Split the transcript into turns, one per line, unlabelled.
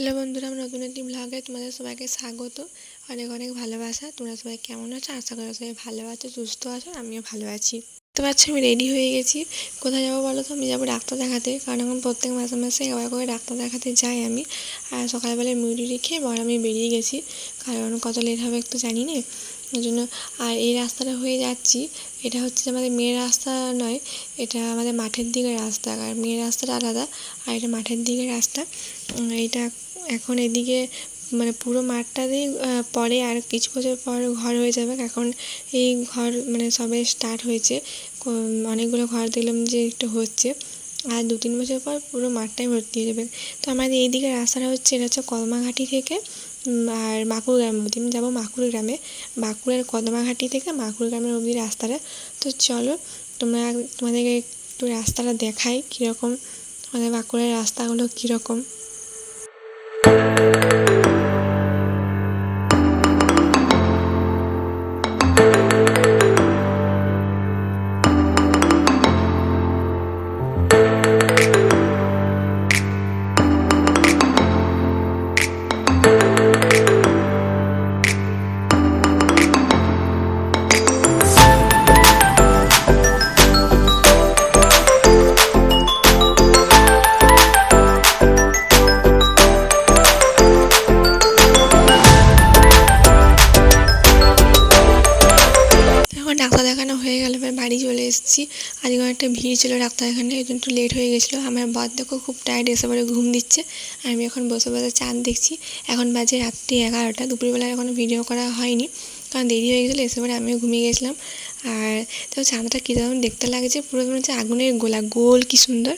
Hello বন্ধুরা, আমার নতুন একটি ব্লগে তোমাদের সবাইকে স্বাগত। অনেক অনেক ভালোবাসা। তোমরা সবাই কেমন আছো? আশা করো সবাই ভালো আছো, সুস্থ আছো, আমিও ভালো আছি। তো আচ্ছা আমি রেডি হয়ে গেছি। কোথায় যাব বলো তো? আমি যাব ডাক্তার দেখাতে। কারণ এখন প্রত্যেক মাসে মাসে একবার করে ডাক্তার দেখাতে যাই আমি। আর সকালবেলায় মুড়ি রেখে বর আমি বেরিয়ে গেছি। কারণ কত লেট হবে একটু জানি না। ওই জন্য আর এই রাস্তাটা হয়ে যাচ্ছি, এটা হচ্ছে আমাদের মেয়ের রাস্তা নয়, এটা আমাদের মাঠের দিকের রাস্তা, আর মেয়ের রাস্তাটা আলাদা, আর এটা মাঠের দিকের রাস্তা। এটা এখন এদিকে মানে পুরো মাঠটাতেই পরে আর কিছু বছর পর ঘর হয়ে যাবে, এখন এই ঘর মানে সবে স্টার্ট হয়েছে। অনেকগুলো ঘর দেখলাম যে একটু হচ্ছে, আর দু তিন বছর পর পুরো মাঠটাই ভর্তি হয়ে যাবে। তো আমাদের এইদিকে রাস্তাটা হচ্ছে, এটা হচ্ছে কদমাঘাটি থেকে আর মাকুর গ্রাম অবধি। আমি যাব মাকুর গ্রামে। বাঁকুড়ার কদমাঘাটি থেকে মাকুর গ্রামের অবধি রাস্তাটা। তো চলো, তোমরা তোমাদেরকে একটু রাস্তাটা দেখাই কীরকম। আমাদের বাঁকুড়ার রাস্তাগুলো কীরকম। এসেছি। আজকে একটা ভিড় ছিল ডাক্তার এখানে ওই একটু লেট হয়ে গেছিল। আমার বাদ দেখো খুব টায়ার্ড এসে পরে ঘুম দিচ্ছে। আমি এখন বসে বসে চাঁদ দেখছি। এখন বাজে রাত্রি এগারোটা, দুপুরবেলা এখনও ভিডিও করা হয়নি। কারণ দেরি হয়ে গেছিল, এসে পরে আমিও ঘুমিয়ে গেছিলাম। আর তো চাঁদটা কী দেখতে লাগছে, পুরো মনে হচ্ছে আগুনের গোলা, গোল কী সুন্দর।